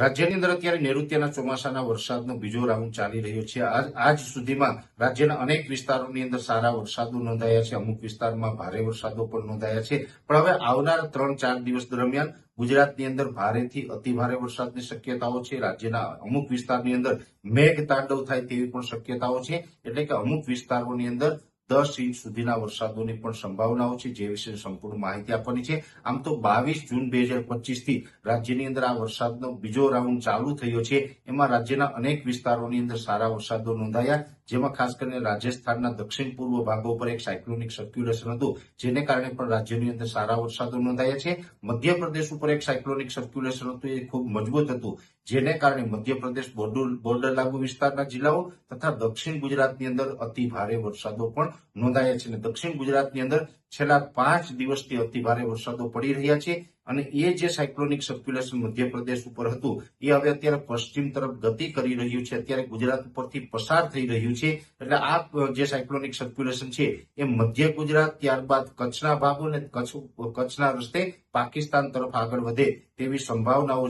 રાજ્યની અંદર અત્યારે નૈઋત્યના ચોમાસાના વરસાદનો બીજો રાઉન્ડ ચાલી રહ્યો છે. આજ સુધીમાં રાજ્યના અનેક વિસ્તારોની અંદર સારા વરસાદો નોંધાયા છે. અમુક વિસ્તારમાં ભારે વરસાદો પણ નોંધાયા છે. પણ હવે આવનાર ત્રણ ચાર દિવસ દરમિયાન ગુજરાતની અંદર ભારેથી અતિભારે વરસાદની શક્યતાઓ છે. રાજ્યના અમુક વિસ્તારની અંદર મેઘ તાંડવ થાય તેવી પણ શક્યતાઓ છે. એટલે કે અમુક વિસ્તારોની અંદર દસ ઇંચ સુધીના વરસાદોની પણ સંભાવનાઓ છે, જે વિશે સંપૂર્ણ માહિતી આપવાની છે. આમ તો બાવીસ જૂન બે હજાર પચીસથી રાજ્યની અંદર આ વરસાદનો બીજો રાઉન્ડ ચાલુ થયો છે. એમાં રાજ્યના અનેક વિસ્તારોની અંદર સારા વરસાદો નોંધાયા, જેમાં ખાસ કરીને રાજસ્થાનના દક્ષિણ પૂર્વ ભાગો પર એક સાયક્લોનિક સર્ક્યુલેશન હતું, જેને કારણે પણ રાજ્યની અંદર સારા વરસાદો નોંધાયા છે. મધ્યપ્રદેશ ઉપર એક સાયક્લોનિક સર્ક્યુલેશન હતું, એ ખૂબ મજબૂત હતું, જેને કારણે મધ્યપ્રદેશ બોર્ડર લાગુ વિસ્તારના જિલ્લાઓ તથા દક્ષિણ ગુજરાતની અંદર અતિ ભારે વરસાદો પણ નોંધાયા છે. અને દક્ષિણ ગુજરાતની અંદર છેલ્લા પાંચ દિવસથી અતિ ભારે વરસાદો પડી રહ્યા છે અને એ જે સાયક્લોનિક સર્ક્યુલેશન મધ્યપ્રદેશ ઉપર હતું, એ હવે અત્યારે પશ્ચિમ તરફ ગતિ કરી રહ્યું છે. અત્યારે ગુજરાત ઉપરથી પસાર થઈ રહ્યું છે. એટલે આ જે સાયક્લોનિક સર્ક્યુલેશન છે, એ મધ્ય ગુજરાત, ત્યારબાદ કચ્છના ભાગો અને કચ્છ કચ્છના રસ્તે પાકિસ્તાન તરફ આગળ વધે તેવી સંભાવનાઓ છે.